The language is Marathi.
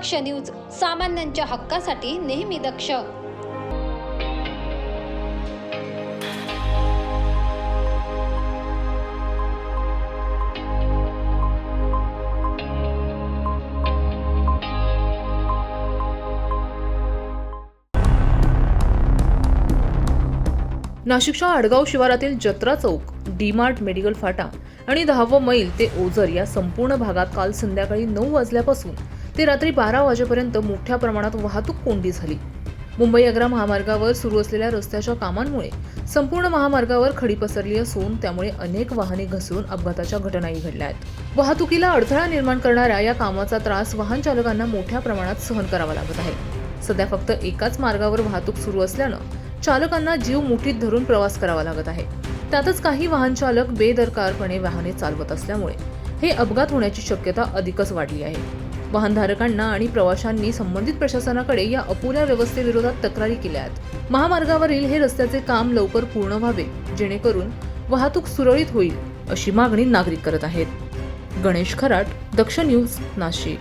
दक्ष न्यूज सामान्यांच्या हक्कासाठी नेहमी दक्ष. नाशिकच्या आडगाव शिवारातील जत्रा चौक डीमार्ट मेडिकल फाटा आणि दहावं मैल ते ओझर या संपूर्ण भागात काल संध्याकाळी नऊ वाजल्यापासून ते रात्री बारा वाजेपर्यंत मोठ्या प्रमाणात वाहतूक कोंडी झाली. मुंबई आग्रा महामार्गावर सुरू असलेल्या रस्त्याच्या कामांमुळे संपूर्ण महामार्गावर खडी पसरली असून त्यामुळे अनेक वाहने घसरून अपघाताच्या घटनाही घडल्या आहेत. वाहतुकीला अडथळा निर्माण करणाऱ्या या कामाचा त्रास वाहन चालकांना मोठ्या प्रमाणात सहन करावा लागत आहे. सध्या फक्त एकाच मार्गावर वाहतूक सुरू असल्यानं चालकांना जीव मुठीत धरून प्रवास करावा लागत आहे. त्यातच काही वाहन चालक बेदरकारपणे वाहने चालवत असल्यामुळे हे अपघात होण्याची शक्यता अधिकच वाढली आहे. वाहनधारकांना आणि प्रवाशांनी संबंधित प्रशासनाकडे या अपुऱ्या व्यवस्थेविरोधात तक्रारी केल्या आहेत. महामार्गावरील हे रस्त्याचे काम लवकर पूर्ण व्हावे जेणेकरून वाहतूक सुरळीत होईल अशी मागणी नागरिक करत आहेत. गणेश खराट दक्ष न्यूज नाशिक.